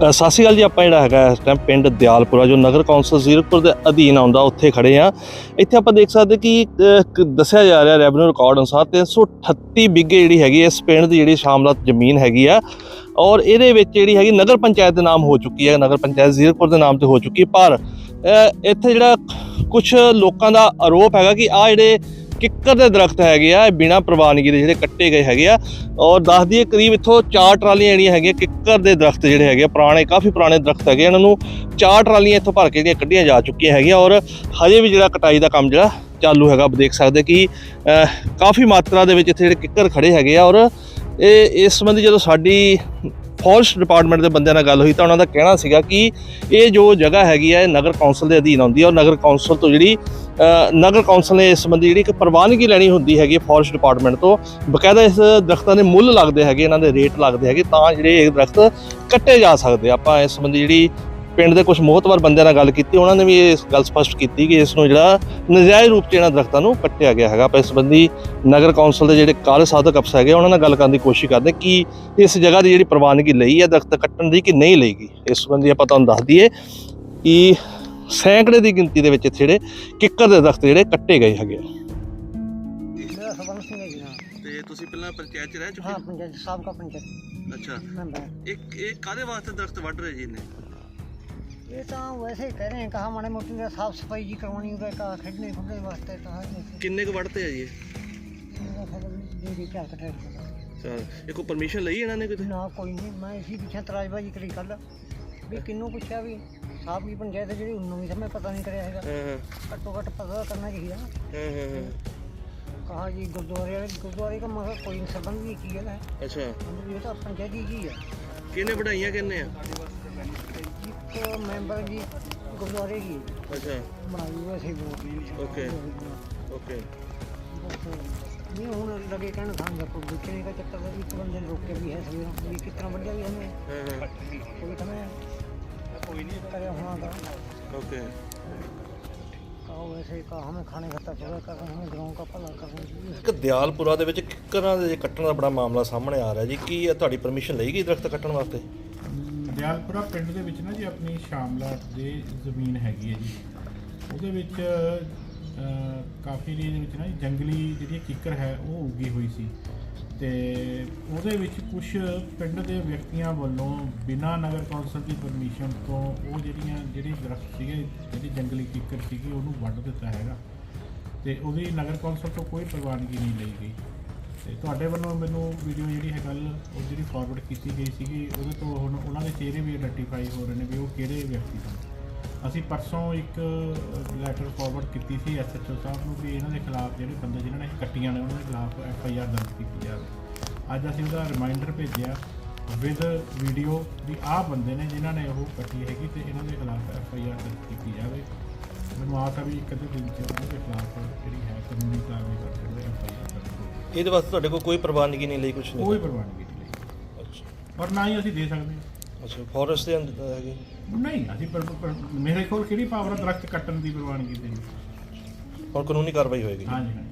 ਸਤਿ ਸ਼੍ਰੀ ਅਕਾਲ ਜੀ ਆਪਾਂ ਜਿਹੜਾ ਹੈਗਾ ਇਸ ਟਾਈਮ ਪਿੰਡ ਦਿਆਲਪੁਰਾ ਜੋ ਨਗਰ ਕੌਂਸਲ ਜ਼ੀਰਕਪੁਰ ਦੇ ਅਧੀਨ ਆਉਂਦਾ ਉੱਥੇ ਖੜੇ ਆ ਇੱਥੇ ਆਪਾਂ ਦੇਖ ਸਕਦੇ ਕਿ ਅ, ਦੱਸਿਆ ਜਾ ਰਿਹਾ ਰੈਵਨਿਊ ਰਿਕਾਰਡ ਅਨੁਸਾਰ 338 ਬਿੱਗੇ ਜਿਹੜੀ ਹੈਗੀ ਇਸ ਪਿੰਡ ਦੀ ਜਿਹੜੀ ਸ਼ਾਮਲਾਤ ਜ਼ਮੀਨ ਹੈਗੀ ਆ। ਔਰ ਇਹਦੇ ਵਿੱਚ ਜਿਹੜੀ ਹੈਗੀ ਨਗਰ ਪੰਚਾਇਤ ਦੇ ਨਾਮ ਹੋ ਚੁੱਕੀ ਹੈ ਨਗਰ ਪੰਚਾਇਤ ਜ਼ੀਰਕਪੁਰ ਦੇ ਨਾਮ ਤੇ ਹੋ ਚੁੱਕੀ ਹੈ। ਪਰ ਇੱਥੇ ਜਿਹੜਾ ਕੁਝ ਲੋਕਾਂ ਦਾ ਆਰੋਪ ਹੈਗਾ ਕਿ ਆ ਜਿਹੜੇ ਕਿੱਕਰ ਦੇ ਦਰਖਤ ਹੈਗੇ ਆ ਇਹ ਬਿਨਾਂ ਪ੍ਰਵਾਨਗੀ ਦੇ ਜਿਹੜੇ ਕੱਟੇ ਗਏ ਹੈਗੇ ਆ। ਔਰ ਦੱਸ ਦਈਏ ਕਰੀਬ ਇੱਥੋਂ ਚਾਰ ਟਰਾਲੀਆਂ ਜਿਹੜੀਆਂ ਹੈਗੀਆਂ ਕਿੱਕਰ ਦੇ ਦਰਖਤ ਜਿਹੜੇ ਹੈਗੇ ਆ, ਪੁਰਾਣੇ ਕਾਫੀ ਪੁਰਾਣੇ ਦਰਖਤ ਹੈਗੇ ਇਹਨਾਂ ਨੂੰ ਚਾਰ ਟਰਾਲੀਆਂ ਇੱਥੋਂ ਭਰ ਕੇ ਜਿਹੜੀਆਂ ਕੱਢੀਆਂ ਜਾ ਚੁੱਕੀਆਂ ਹੈਗੀਆਂ ਔਰ ਹਜੇ ਵੀ ਜਿਹੜਾ ਕਟਾਈ ਦਾ ਕੰਮ ਜਿਹੜਾ ਚਾਲੂ ਹੈਗਾ ਆਪ ਦੇਖ ਸਕਦੇ ਕਿ ਕਾਫੀ ਮਾਤਰਾ ਦੇ ਵਿੱਚ ਇੱਥੇ ਜਿਹੜੇ ਕਿੱਕਰ ਖੜੇ ਹੈਗੇ ਆ। ਔਰ ਇਹ ਇਸ ਸੰਬੰਧੀ ਜਦੋਂ ਸਾਡੀ ਫੋਰੈਸਟ ਡਿਪਾਰਟਮੈਂਟ ਦੇ ਬੰਦਿਆਂ ਨਾਲ ਗੱਲ ਹੋਈ ਤਾਂ ਉਹਨਾਂ ਦਾ ਕਹਿਣਾ ਸੀਗਾ ਕਿ ਇਹ ਜੋ ਜਗ੍ਹਾ ਹੈਗੀ ਹੈ ਇਹ ਨਗਰ ਕੌਂਸਲ ਦੇ ਅਧੀਨ ਆਉਂਦੀ ਹੈ ਔਰ ਨਗਰ ਕੌਂਸਲ ਤੋਂ ਜਿਹੜੀ ਨਗਰ ਕੌਂਸਲ ਨੇ ਇਸ ਸੰਬੰਧੀ ਜਿਹੜੀ ਇੱਕ ਪ੍ਰਵਾਨਗੀ ਲੈਣੀ ਹੁੰਦੀ ਹੈਗੀ ਫੋਰੈਸਟ ਡਿਪਾਰਟਮੈਂਟ ਤੋਂ, ਬਕਾਇਦਾ ਇਸ ਦਰਖਤਾਂ ਦੇ ਮੁੱਲ ਲੱਗਦੇ ਹੈਗੇ, ਇਹਨਾਂ ਦੇ ਰੇਟ ਲੱਗਦੇ ਹੈਗੇ, ਤਾਂ ਜਿਹੜੇ ਇਹ ਦਰਖਤ ਕੱਟੇ ਜਾ ਸਕਦੇ ਆਪਾਂ ਇਸ ਸੰਬੰਧੀ ਜਿਹੜੀ ਪਿੰਡ ਦੇ ਕੁਝ ਮੋਹਤਵਰ ਬੰਦਿਆਂ ਨਾਲ ਗੱਲ ਕੀਤੀ, ਉਹਨਾਂ ਨੇ ਵੀ ਇਸ ਗੱਲ ਸਪਸ਼ਟ ਕੀਤੀ ਕਿ ਇਸ ਨੂੰ ਜਿਹੜਾ ਨਜਾਇਜ਼ ਰੂਪ 'ਚ ਇਹਨਾਂ ਦਰਖਤਾਂ ਨੂੰ ਕੱਟਿਆ ਗਿਆ ਹੈਗਾ। ਆਪਾਂ ਇਸ ਸੰਬੰਧੀ ਨਗਰ ਕੌਂਸਲ ਦੇ ਜਿਹੜੇ ਕਾਰਜ ਸਾਧਕ ਅਫਸਰ ਹੈਗੇ, ਉਹਨਾਂ ਨਾਲ ਗੱਲ ਕਰਨ ਦੀ ਕੋਸ਼ਿਸ਼ ਕਰਦੇ ਕਿ ਇਸ ਜਗ੍ਹਾ ਦੀ ਜਿਹੜੀ ਪ੍ਰਵਾਨਗੀ ਲਈ ਹੈ ਦਰਖਤ ਕੱਟਣ ਦੀ ਕਿ ਨਹੀਂ ਲਈ ਗਈ ਇਸ ਸੰਬੰਧੀ ਆਪਾਂ ਤੁਹਾਨੂੰ ਦੱਸ ਦਈਏ ਕਿ ਸੈਂਕੜੇ ਦੀ ਗਿਣਤੀ ਦੇ ਵਿੱਚ ਇੱਥੇ ਜਿਹੜੇ ਕਿੱਕਰ ਦੇ ਦਰਖਤ ਜਿਹੜੇ ਕੱਟੇ ਗਏ ਹੈਗੇ ਆ मेरा सबन सिंह है जी हाँ ਤੇ ਤੁਸੀਂ ਪਹਿਲਾਂ ਪੰਚਾਇਤ 'ਚ ਰਹਿ हाँ पंचायत साहब का पंचायत ਅੱਛਾ मेंबर ਇੱਕ ਇਹ ਕਾਦੇ ਵਾਸਤੇ ਦਰਖਤ ਵੱਢ ਰਹੇ ਜੀ ਨੇ ये तो वैसे ही कह रहे हैं कहा माड़े मोटी ने साफ सफाई जी करवानी होगा कहा खेडने खुडने वास्ते कहा ਕਿੰਨੇ ਕੁ ਵੱਢਤੇ ਆ ਜੀ ਇਹ? दीदी क्या कर रहे ਅੱਛਾ ਇਹ ਕੋਈ ਪਰਮਿਸ਼ਨ ਲਈ ਇਹਨਾਂ ਨੇ ਕਿਤੇ ना कोई नहीं मैं इसी पीछे तराजबाजी करी कल भी किन्नू पूछा भी ਆਪ ਵੀ ਪੰਚਾਇਤ ਜਿਹੜੀ 19ਵੀਂ ਸਮੇਂ ਪਤਾ ਨਹੀਂ ਕਰਿਆ ਹੈਗਾ। ਘੱਟੋ ਘੱਟ ਪਤਾ ਕਰਨਾ ਚਾਹੀਦਾ। ਕਹਾ ਜੀ ਗੁਰਦੁਆਰੇ ਵਾਲੇ ਗੁਰਦੁਆਰੇ ਦਾ ਮਸਾ ਕੋਈ ਸੰਬੰਧ ਨਹੀਂ ਕੀ ਗੱਲ ਹੈ? ਅੱਛਾ। ਇਹ ਤਾਂ ਪੰਚਾਇਤ ਜੀ ਹੈ ਕਿਹਨੇ ਪੜਾਈਆਂ ਕਿੰਨੇ ਆ? ਇੱਕ ਮੈਂਬਰ ਜੀ ਗੁਰਦੁਆਰੇ ਦੀ ਅੱਛਾ। ਬਣਾਈ ਹੋਈ ਸੀ ਉਹ ਓਕੇ। ਓਕੇ। ਨਹੀਂ ਹੁਣ ਲਗੇ ਕਹਿਣ ਖਾਂਗਾ ਕੋਈ ਬੱਚੇ ਨੇ ਕਾ ਚੱਕਰ ਇੱਕ ਬੰਦੇ ਨੇ ਰੋਕ ਕੇ ਵੀ ਹੈ ਸਵੇਰ ਵੀ ਕਿਤਨਾ ਵੱਡਾ ਵੀ ਹਮੇ ਕੋਈ ਤਾਂ ओके ਕਾਹ ਵੈਸੇ ਕਾ ਹਮੇ ਖਾਣੇ ਖਤਾ ਪੂਰਾ ਕਰ ਰਹੇ ਹਾਂ ਗਾਉਂ ਕਾ ਭਲਾ ਕਰ ਰਹੇ ਹਾਂ। ਇੱਕ ਦਿਆਲਪੁਰਾ ਦੇ ਵਿੱਚ ਕਿੱਕਰਾਂ ਦੇ ਕੱਟਣ ਦਾ ਬੜਾ ਮਾਮਲਾ ਸਾਹਮਣੇ ਆ ਰਿਹਾ ਜੀ। ਕੀ ਇਹ ਤੁਹਾਡੀ ਪਰਮਿਸ਼ਨ ਲਈ ਗਈ ਦਰਖਤ ਕੱਟਣ ਵਾਸਤੇ? ਦਿਆਲਪੁਰਾ ਪਿੰਡ ਦੇ ਵਿੱਚ ਨਾ ਜੀ ਆਪਣੀ ਸ਼ਾਮਲਾ ਦੇ ਜ਼ਮੀਨ ਹੈਗੀ ਹੈ ਜੀ। ਉਹਦੇ ਵਿੱਚ ਕਾਫੀ ਏਰੀਆ ਦੇ ਜੰਗਲੀ ਜਿਹੜੀ ਕਿੱਕਰ ਹੈ ਉਹ ਉੱਗੀ ਹੋਈ ਸੀ। ਤੇ ਉਹਦੇ ਵਿੱਚ ਕੁਝ ਪਿੰਡ ਦੇ ਵਿਅਕਤੀਆਂ ਵੱਲੋਂ ਬਿਨਾਂ ਨਗਰ ਕੌਂਸਲ ਦੀ ਪਰਮਿਸ਼ਨ ਤੋਂ ਉਹ ਜਿਹੜੀਆਂ, ਜਿਹੜੇ ਦਰਖਤ ਸੀਗੇ, ਜਿਹੜੀ ਜੰਗਲੀ ਕਿੱਕਰ ਸੀਗੀ, ਉਹਨੂੰ ਵੱਢ ਦਿੱਤਾ ਹੈਗਾ। ਤੇ ਉਹਦੀ ਨਗਰ ਕੌਂਸਲ ਤੋਂ ਕੋਈ ਪ੍ਰਵਾਨਗੀ ਨਹੀਂ ਲਈ ਗਈ। ਤੇ ਤੁਹਾਡੇ ਵੱਲੋਂ ਮੈਨੂੰ ਵੀਡੀਓ ਜਿਹੜੀ ਹੈ ਗੱਲ ਉਹ ਜਿਹੜੀ ਫਾਰਵਰਡ ਕੀਤੀ ਗਈ ਸੀਗੀ, ਉਹਦੇ ਤੋਂ ਹੁਣ ਉਹਨਾਂ ਦੇ ਚਿਹਰੇ ਵੀ ਆਈਡੈਂਟੀਫਾਈ ਹੋ ਰਹੇ ਨੇ ਵੀ ਉਹ ਕਿਹੜੇ ਵਿਅਕਤੀ ਸਨ। ਅਸੀਂ ਪਰਸੋਂ ਇੱਕ ਲੈਟਰ ਫਾਰਵਰਡ ਕੀਤੀ ਸੀ ਐਸਐਚਓ ਸਾਹਿਬ ਨੂੰ ਵੀ ਇਹਨਾਂ ਦੇ ਖਿਲਾਫ ਜਿਹੜੇ ਬੰਦੇ ਜਿਨ੍ਹਾਂ ਨੇ ਕੱਟੀਆਂ ਨੇ ਉਹਨਾਂ ਦੇ ਖਿਲਾਫ ਐਫਆਈਆਰ ਦਰਜ ਕੀਤੀ ਜਾਵੇ। ਅੱਜ ਅਸੀਂ ਉਹਦਾ ਰਿਮਾਈਂਡਰ ਭੇਜਿਆ ਵਿਦ ਵੀਡੀਓ ਵੀ ਆਹ ਬੰਦੇ ਨੇ ਜਿਨ੍ਹਾਂ ਨੇ ਉਹ ਕੱਟੀ ਹੈਗੀ ਤੇ ਇਹਨਾਂ ਦੇ ਖਿਲਾਫ ਐਫਆਈਆਰ ਦਰਜ ਕੀਤੀ ਜਾਵੇ। ਮੈਨੂੰ ਆਸ ਹੈ ਵੀ ਇੱਕ ਅੱਧੇ ਦਿਨ ਚ ਉਹਨਾਂ ਦੇ ਖਿਲਾਫ ਜਿਹੜੀ ਹੈ ਕਾਨੂੰਨੀ ਕਾਰਵਾਈ ਕਰ ਸਕਦੇ ਐਫਆਈਆਰ ਦਰਜ ਇਹਦੇ ਵਾਸਤੇ ਤੁਹਾਡੇ ਕੋਲ ਕੋਈ ਪ੍ਰਵਾਨਗੀ ਨਹੀਂ ਲਈ ਕੁਝ ਕੋਈ ਪ੍ਰਵਾਨਗੀ ਨਹੀਂ ਲਈ। ਅੱਛਾ। ਔਰ ਨਾ ਹੀ ਅਸੀਂ ਦੇ ਸਕਦੇ। ਹਾਂ ਅੱਛਾ ਫੋਰੈਸਟ ਦੇ ਅੰਦਰ ਹੈਗੇ। ਨਹੀਂ ਅਸੀਂ ਪਰ- ਪਰ- ਮੇਰੇ ਕੋਲ ਕਿਹੜੀ ਪਾਵਰ ਹੈ ਦਰਖਤ ਕੱਟਣ ਦੀ ਪ੍ਰਵਾਨਗੀ ਦੇਣੀ। ਹੁਣ ਕਾਨੂੰਨੀ ਕਾਰਵਾਈ ਹੋਏਗੀ। ਹਾਂਜੀ ਹਾਂਜੀ।